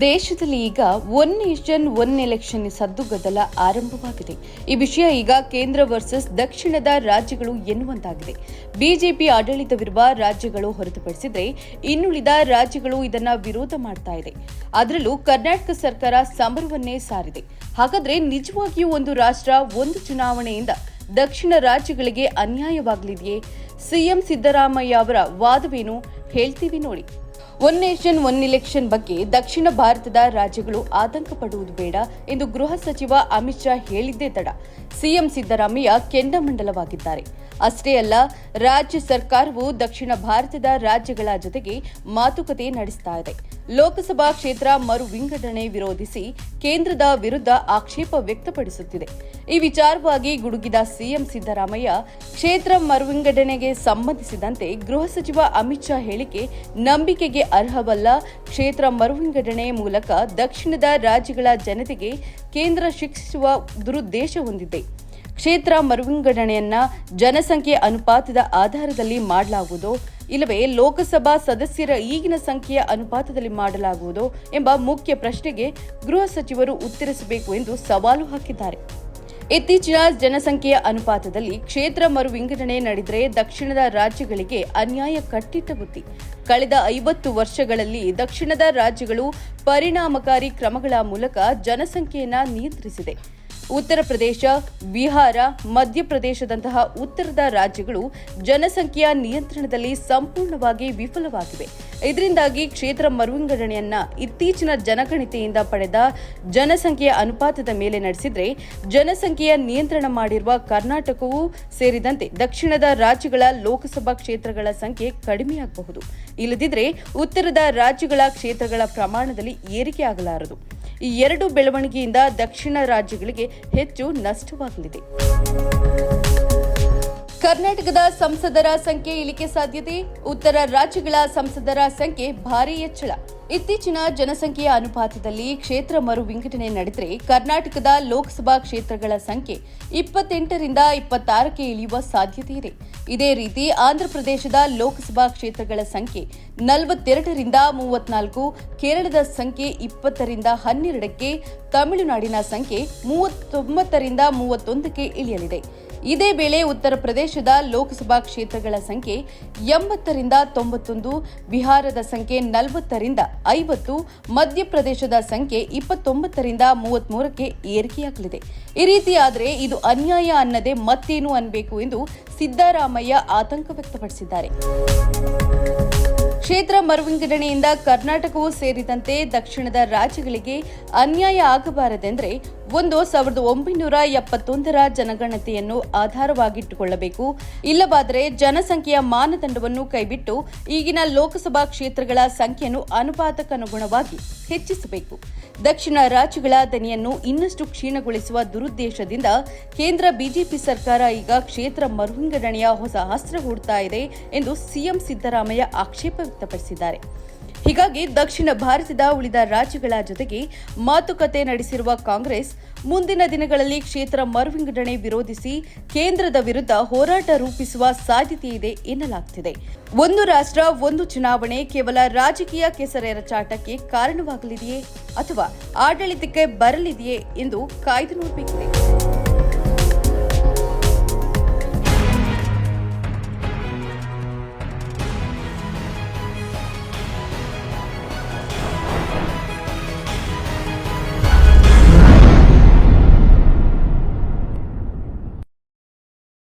ದೇಶದಲ್ಲಿ ಈಗ one nation one election ಸದ್ದುಗದ್ದಲ ಆರಂಭವಾಗಿದೆ. ಈ ವಿಷಯ ಈಗ ಕೇಂದ್ರ ವರ್ಸಸ್ ದಕ್ಷಿಣದ ರಾಜ್ಯಗಳು ಎನ್ನುವಂತಾಗಿದೆ. ಬಿಜೆಪಿ ಆಡಳಿತವಿರುವ ರಾಜ್ಯಗಳು ಹೊರತುಪಡಿಸಿದರೆ ಇನ್ನುಳಿದ ರಾಜ್ಯಗಳು ಇದನ್ನ ವಿರೋಧ ಮಾಡ್ತಾ ಇದೆ. ಅದರಲ್ಲೂ ಕರ್ನಾಟಕ ಸರ್ಕಾರ ಸಮರವನ್ನೇ ಸಾರಿದೆ. ಹಾಗಾದ್ರೆ ನಿಜವಾಗಿಯೂ ಒಂದು ರಾಷ್ಟ್ರ, ಒಂದು ಚುನಾವಣೆಯಿಂದ ದಕ್ಷಿಣ ರಾಜ್ಯಗಳಿಗೆ ಅನ್ಯಾಯವಾಗಲಿದೆಯೇ? ಸಿಎಂ ಸಿದ್ದರಾಮಯ್ಯ ಅವರ ವಾದವೇನು? ಹೇಳ್ತೀವಿ ನೋಡಿ. ಒನ್ ನೇಷನ್ ಒನ್ ಇಲೆಕ್ಷನ್ ಬಗ್ಗೆ ದಕ್ಷಿಣ ಭಾರತದ ರಾಜ್ಯಗಳು ಆತಂಕ ಪಡುವುದು ಬೇಡ ಎಂದು ಗೃಹ ಸಚಿವ ಅಮಿತ್ ಶಾ ಹೇಳಿದ್ದೇ ತಡ. ಸಿಎಂ ಸಿದ್ದರಾಮಯ್ಯ ಕೆಂಡಮಂಡಲವಾಗಿದ್ದಾರೆ ಅಷ್ಟೇ ಅಲ್ಲ, ರಾಜ್ಯ ಸರ್ಕಾರವು ದಕ್ಷಿಣ ಭಾರತದ ರಾಜ್ಯಗಳ ಜೊತೆಗೆ ಮಾತುಕತೆ ನಡೆಸ್ತಾ ಇದೆ. ಲೋಕಸಭಾ ಕ್ಷೇತ್ರ ಮರು ವಿಂಗಡಣೆ ವಿರೋಧಿಸಿ ಕೇಂದ್ರದ ವಿರುದ್ಧ ಆಕ್ಷೇಪ ವ್ಯಕ್ತಪಡಿಸುತ್ತಿದೆ. ಈ ವಿಚಾರವಾಗಿ ಗುಡುಗಿದ ಸಿಎಂ ಸಿದ್ದರಾಮಯ್ಯ ಕ್ಷೇತ್ರ ಮರುವಿಂಗಡಣೆಗೆ ಸಂಬಂಧಿಸಿದಂತೆ ಗೃಹ ಸಚಿವ ಅಮಿತ್ ಶಾ ಹೇಳಿಕೆ ನಂಬಿಕೆಗೆ ಅರ್ಹವಲ್ಲ. ಕ್ಷೇತ್ರ ಮರುವಿಂಗಡಣೆ ಮೂಲಕ ದಕ್ಷಿಣದ ರಾಜ್ಯಗಳ ಜನತೆಗೆ ಕೇಂದ್ರ ಶಿಕ್ಷಿಸುವ ದುರುದ್ದೇಶ ಹೊಂದಿದೆ. ಕ್ಷೇತ್ರ ಮರುವಿಂಗಡಣೆಯನ್ನ ಜನಸಂಖ್ಯೆ ಅನುಪಾತದ ಆಧಾರದಲ್ಲಿ ಮಾಡಲಾಗುವುದು. ಇಲ್ಲವೇ ಲೋಕಸಭಾ ಸದಸ್ಯರ ಈಗಿನ ಸಂಖ್ಯೆಯ ಅನುಪಾತದಲ್ಲಿ ಮಾಡಲಾಗುವುದು ಎಂಬ ಮುಖ್ಯ ಪ್ರಶ್ನೆಗೆ ಗೃಹ ಸಚಿವರು ಉತ್ತರಿಸಬೇಕು ಎಂದು ಸವಾಲು ಹಾಕಿದ್ದಾರೆ. ಇತ್ತೀಚಿನ ಜನಸಂಖ್ಯೆಯ ಅನುಪಾತದಲ್ಲಿ ಕ್ಷೇತ್ರ ಮರು ವಿಂಗಡಣೆ ನಡೆದರೆ ದಕ್ಷಿಣದ ರಾಜ್ಯಗಳಿಗೆ ಅನ್ಯಾಯ ಕಟ್ಟಿಟ್ಟ ಬುತ್ತಿ ಕಳೆದ ಐವತ್ತು ವರ್ಷಗಳಲ್ಲಿ ದಕ್ಷಿಣದ ರಾಜ್ಯಗಳು ಪರಿಣಾಮಕಾರಿ ಕ್ರಮಗಳ ಮೂಲಕ ಜನಸಂಖ್ಯೆಯನ್ನು ನಿಯಂತ್ರಿಸಿದೆ. ಉತ್ತರ ಪ್ರದೇಶ, ಬಿಹಾರ, ಮಧ್ಯಪ್ರದೇಶದಂತಹ ಉತ್ತರದ ರಾಜ್ಯಗಳು ಜನಸಂಖ್ಯೆಯ ನಿಯಂತ್ರಣದಲ್ಲಿ ಸಂಪೂರ್ಣವಾಗಿ ವಿಫಲವಾಗಿವೆ. ಇದರಿಂದಾಗಿ ಕ್ಷೇತ್ರ ಮರುವಿಂಗಡಣೆಯನ್ನ ಇತ್ತೀಚಿನ ಜನಗಣತಿಯಿಂದ ಪಡೆದ ಜನಸಂಖ್ಯೆಯ ಅನುಪಾತದ ಮೇಲೆ ನಡೆಸಿದ್ರೆ ಜನಸಂಖ್ಯೆಯ ನಿಯಂತ್ರಣ ಮಾಡಿರುವ ಕರ್ನಾಟಕವೂ ಸೇರಿದಂತೆ ದಕ್ಷಿಣದ ರಾಜ್ಯಗಳ ಲೋಕಸಭಾ ಕ್ಷೇತ್ರಗಳ ಸಂಖ್ಯೆ ಕಡಿಮೆಯಾಗಬಹುದು. ಇಲ್ಲದಿದ್ರೆ ಉತ್ತರದ ರಾಜ್ಯಗಳ ಕ್ಷೇತ್ರಗಳ ಪ್ರಮಾಣದಲ್ಲಿ ಏರಿಕೆಯಾಗಲಾರದು ಈ ಎರಡು ಬೆಳವಣಿಗೆಯಿಂದ ದಕ್ಷಿಣ ರಾಜ್ಯಗಳಿಗೆ ಹೆಚ್ಚು ನಷ್ಟವಾಗಲಿದೆ. ಕರ್ನಾಟಕದ ಸಂಸದರ ಸಂಖ್ಯೆ ಇಳಿಕೆ ಸಾಧ್ಯತೆ, ಉತ್ತರ ರಾಜ್ಯಗಳ ಸಂಸದರ ಸಂಖ್ಯೆ ಭಾರೀ ಹೆಚ್ಚಳ. ಇತ್ತೀಚಿನ ಜನಸಂಖ್ಯೆಯ ಅನುಪಾತದಲ್ಲಿ ಕ್ಷೇತ್ರ ಮರು ವಿಂಗಡಣೆ ನಡೆದರೆ ಕರ್ನಾಟಕದ ಲೋಕಸಭಾ ಕ್ಷೇತ್ರಗಳ ಸಂಖ್ಯೆ ಇಪ್ಪತ್ತೆಂಟರಿಂದ ಇಪ್ಪತ್ತಾರಕ್ಕೆ ಇಳಿಯುವ ಸಾಧ್ಯತೆ ಇದೆ. ಇದೇ ರೀತಿ ಆಂಧ್ರಪ್ರದೇಶದ ಲೋಕಸಭಾ ಕ್ಷೇತ್ರಗಳ ಸಂಖ್ಯೆ ನಲವತ್ತೆರಡರಿಂದ ಮೂವತ್ನಾಲ್ಕು, ಕೇರಳದ ಸಂಖ್ಯೆ ಇಪ್ಪತ್ತರಿಂದ ಹನ್ನೆರಡಕ್ಕೆ, ತಮಿಳುನಾಡಿನ ಸಂಖ್ಯೆ ಮೂವತ್ತೊಂಬತ್ತರಿಂದ ಮೂವತ್ತೊಂದಕ್ಕೆ ಇಳಿಯಲಿದೆ. ಇದೇ ವೇಳೆ ಉತ್ತರ ಪ್ರದೇಶದ ಲೋಕಸಭಾ ಕ್ಷೇತ್ರಗಳ ಸಂಖ್ಯೆ ಎಂಬತ್ತರಿಂದ ತೊಂಬತ್ತೊಂದು, ಬಿಹಾರದ ಸಂಖ್ಯೆ ನಲವತ್ತರಿಂದ ಐವತ್ತು, ಮಧ್ಯಪ್ರದೇಶದ ಸಂಖ್ಯೆ ಇಪ್ಪತ್ತೊಂಬತ್ತರಿಂದ ಮೂವತ್ಮೂರಕ್ಕೆ ಏರಿಕೆಯಾಗಲಿದೆ. ಈ ರೀತಿಯಾದರೆ ಇದು ಅನ್ಯಾಯ ಅನ್ನದೇ ಮತ್ತೇನು ಅನ್ಬೇಕು ಎಂದು ಸಿದ್ದರಾಮಯ್ಯ ಆತಂಕ ವ್ಯಕ್ತಪಡಿಸಿದ್ದಾರೆ. ಕ್ಷೇತ್ರ ಮರುವಿಂಗಡಣೆಯಿಂದ ಕರ್ನಾಟಕವೂ ಸೇರಿದಂತೆ ದಕ್ಷಿಣದ ರಾಜ್ಯಗಳಿಗೆ ಅನ್ಯಾಯ ಆಗಬಾರದೆಂದರೆ ಒಂದು ಸಾವಿರದ ಒಂಬೈನೂರ ಎಪ್ಪತ್ತೊಂದರ ಜನಗಣತಿಯನ್ನು ಆಧಾರವಾಗಿಟ್ಟುಕೊಳ್ಳಬೇಕು. ಇಲ್ಲವಾದರೆ ಜನಸಂಖ್ಯೆಯ ಮಾನದಂಡವನ್ನು ಕೈಬಿಟ್ಟು ಈಗಿನ ಲೋಕಸಭಾ ಕ್ಷೇತ್ರಗಳ ಸಂಖ್ಯೆಯನ್ನು ಅನುಪಾತಕ್ಕನುಗುಣವಾಗಿ ಹೆಚ್ಚಿಸಬೇಕು. ದಕ್ಷಿಣ ರಾಜ್ಯಗಳ ದನಿಯನ್ನು ಇನ್ನಷ್ಟು ಕ್ಷೀಣಗೊಳಿಸುವ ದುರುದ್ದೇಶದಿಂದ ಕೇಂದ್ರ ಬಿಜೆಪಿ ಸರ್ಕಾರ ಈಗ ಕ್ಷೇತ್ರ ಮರುವಿಂಗಡಣೆಯ ಹೊಸ ಅಸ್ತ್ರ ಹೂಡ್ತಾ ಇದೆ ಎಂದು ಸಿಎಂ ಸಿದ್ದರಾಮಯ್ಯ ಆಕ್ಷೇಪ ವ್ಯಕ್ತಪಡಿಸಿದ್ದಾರೆ. ಹೀಗಾಗಿ ದಕ್ಷಿಣ ಭಾರತದ ಉಳಿದ ರಾಜ್ಯಗಳ ಜೊತೆಗೆ ಮಾತುಕತೆ ನಡೆಸಿರುವ ಕಾಂಗ್ರೆಸ್ ಮುಂದಿನ ದಿನಗಳಲ್ಲಿ ಕ್ಷೇತ್ರ ಮರುವಿಂಗಡಣೆ ವಿರೋಧಿಸಿ ಕೇಂದ್ರದ ವಿರುದ್ಧ ಹೋರಾಟ ರೂಪಿಸುವ ಸಾಧ್ಯತೆ ಇದೆ ಎನ್ನಲಾಗ್ತಿದೆ. ಒಂದು ರಾಷ್ಟ್ರ, ಒಂದು ಚುನಾವಣೆ ಕೇವಲ ರಾಜಕೀಯ ಕೆಸರೆರಚಾಟಕ್ಕೆ ಕಾರಣವಾಗಲಿದೆಯೇ ಅಥವಾ ಆಡಳಿತಕ್ಕೆ ಬರಲಿದೆಯೇ ಎಂದು ಕಾಯ್ದು ನೋಡಬೇಕಿದೆ.